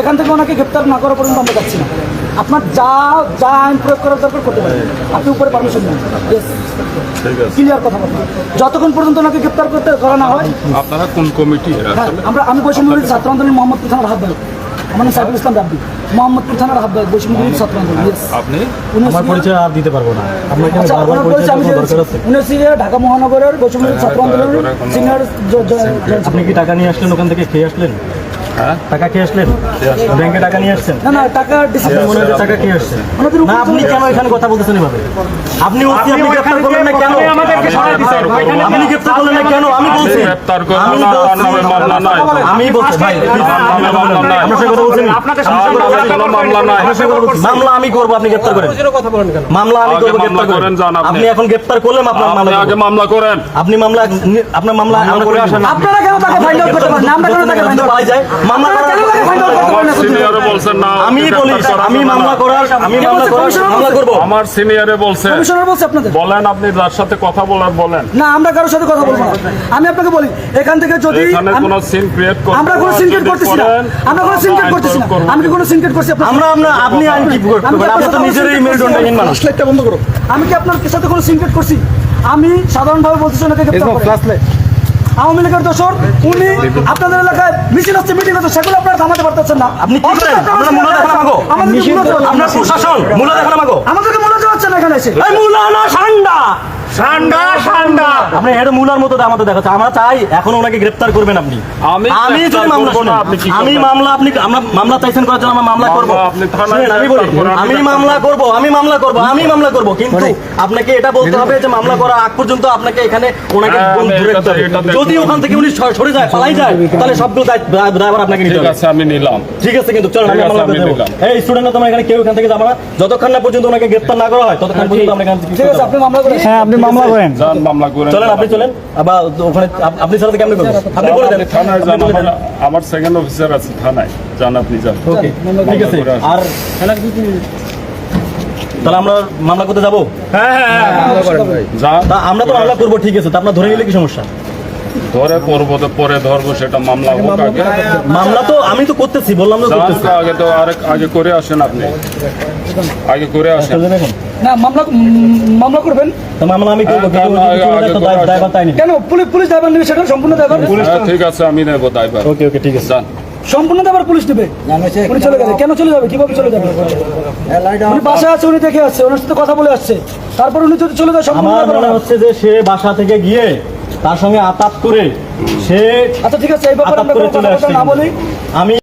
এখান থেকে ওনাকে গ্রেপ্তার না করা পর্যন্ত আমরা যাচ্ছি না। আপনার যা যা আইন প্রয়োগ করার দরকার করতে পারেন। আপনি উপরে পারমিশন নেন। Yes, ঠিক আছে। ক্লিয়ার কথা বলুন যতক্ষণ পর্যন্ত ওনাকে গ্রেপ্তার করতে করা না হয় আপনারা কোন কমিটি? হ্যাঁ আমরা আমি বৈষম্যবিরোধী ছাত্র আন্দোলন মোহাম্মদপুর থানার হাত আমার নাম সাইফুল ইসলাম রাব্বি। মোহাম্মদপুর থানার হাত বৈষম্যবিরোধী ছাত্র আন্দোলন। আপনি? আমার পরিচয় আর দিতে পারব না। আপনার এখানে আচ্ছা, বারবার পরিচয় পরিচয় আমি দরকার আছে? উনি হচ্ছে ঢাকা মহানগরের বৈষম্যবিরোধী ছাত্র আন্দোলনের সিনিয়র আপনি কি টাকা নিয়ে আসলেন ওখান থেকে খেয়ে আসলেন? টাকা খেয়ে আসলেন? ব্যাংকে টাকা নিয়ে আসছেন? না না টাকা মনে হয় টাকা খেয়ে আসছেন না আপনি কেন এখানে কথা বলতেছেন এভাবে? আপনি আপনি গ্রেফতার করলেন না কেন? আমাদেরকে সরাই। আপনি গ্রেফতার করলেন না কেন? আমি বলছি। গ্রেপ্তার করব আমি না, মামলা নাই। আমি বলছি ভাই। আপনার সাথে কথা বলছেন। আপনাদের মামলা নাই। মামলা আমি করব আপনি গ্রেফতার করেন। মামলা আমি করব গ্রেফতার করেন, আপনি। এখন গ্রেফতার করলেন আপনার মামলা আগে মামলা করেন। আপনি মামলা আপনার মামলা আমরা করে আসেন আপনারা কেন তাকে ফাইন্ড আউট করতে পারেন? আমরা কেন তাকে ফাইন্ড আউট পাওয়া যায় মামলা আমার সিনিয়রে বলছেন না আমি বলি আমি মামলা করার আমি মামলা বলছে? করার মামলা করব। আমার সিনিয়রে বলছে। কমিশনার বলছে আপনাদের? বলেন আপনি যার সাথে কথা বলার বলেন। না আমরা কারোর সাথে কথা বলব না। আমি আপনাকে বলি এখান থেকে যদি এখানে আমি- কোনো সিন ক্রিয়েট করতে আমরা কোনো করতেছি না। আমরা কোনো আমরা সিনকেট আইন করতেছি না। আমি কি কোনো সিনকেট করছি? আমরা আমরা আপনি আইন কি করতে আপনি তো নিজেরই মেরুদণ্ডহীন মানুষ। সিনকেট বন্ধ করো। আমি কি আপনার সাথে কোনো সিনকেট করছি? আমি সাধারণভাবে বলতেছি গ্রেফতার করেন। আওয়ামী লীগের দোষর উনি আপনাদের এলাকায় মিছিল হচ্ছে মিটিং হচ্ছে সেগুলো আপনারা থামাতে পারতেছেন না। আপনি কি করেন? আপনারা মূল্য দেখান আমাদের। প্রশাসন মূল্য দেখান আমাগো আমাদেরকে মূল্য দেওয়া হচ্ছে না এখানে এসে। মূল্য না ঠান্ডা ঠান্ডা ঠান্ডা। আপনি এটা মূলার মতো আমাদের দেখাচ্ছে। আমরা চাই এখন ওনাকে গ্রেফতার করবেন আপনি। আমি আমি যদি মামলা শুনেন, আমি মামলা আপনি আমরা মামলা চাইছেন করার জন্য আমরা মামলা করব। আমি বলি আমি মামলা করব আমি মামলা করব আমি মামলা করব। কিন্তু আপনাকে এটা বলতে হবে যে মামলা করা আগ পর্যন্ত আপনাকে এখানে ওনাকে হ্যাঁ। যদি ওখান থেকে উনি সরে যায় পালাই যায় তাহলে সবগুলো ড্রাইভার আপনাকে নিতে ঠিক হবে। আছে আমি নিলাম। ঠিক আছে কিন্তু চলো ঠিক আমি মামলা আমি করে দেবো এই স্টুডেন্টরা তোমরা এখানে কেউ এখান থেকে যাবে না। যতক্ষণ না পর্যন্ত ওনাকে গ্রেফতার না করা হয় ততক্ষণ পর্যন্ত আমরা এখান থেকে ঠিক আছে আপনি মামলা করেন। হ্যাঁ আপনি মামলা করেন। যান মামলা করেন। চলেন আপনি চলেন। আবার ওখানে আপনি ছাড়া কেমনে করবেন? আপনি বলে দেন। থানায় যান আমার- সেকেন্ড অফিসার আছে থানায়। যান আপনি যান। ওকে ঠিক আছে। আর তাহলে আমরা মামলা করতে যাব? যা তা আমরা তো মামলা করব ঠিক আছে। তা আপনার ধরে নিলে কি সমস্যা? ধরে পড়ব তো পরে ধরবো সেটা মামলা হোক আগে। মামলা তো আমি তো করতেছি বললাম তো করতেছি। আগে তো আরেক আগে করে আসেন আপনি। আগে করে আসেন। না মামলা মামলা করবেন? তা মামলা আমি করব হ্যাঁ, কেন? পুলিশ পুলিশ নেবে সেটা সম্পূর্ণ ড্রাইভার হ্যাঁ, ঠিক আছে আমি নেব দায়ভার। ওকে ওকে ঠিক আছে। যান সম্পূর্ণ পুলিশ নেবে? উনি চলে গেলে কেন চলে যাবে? কীভাবে চলে যাবে? উনি বাসায় আছে উনি দেখে আসছে। ওনার সাথে কথা বলে আসছে। তারপর উনি যদি চলে যায় সম্পূর্ণ আমার মনে হচ্ছে যে সে বাসা থেকে গিয়ে তার সঙ্গে আতাপ করে সে আচ্ছা ঠিক আছে এই ব্যাপারে আমরা চলে বলি। আমি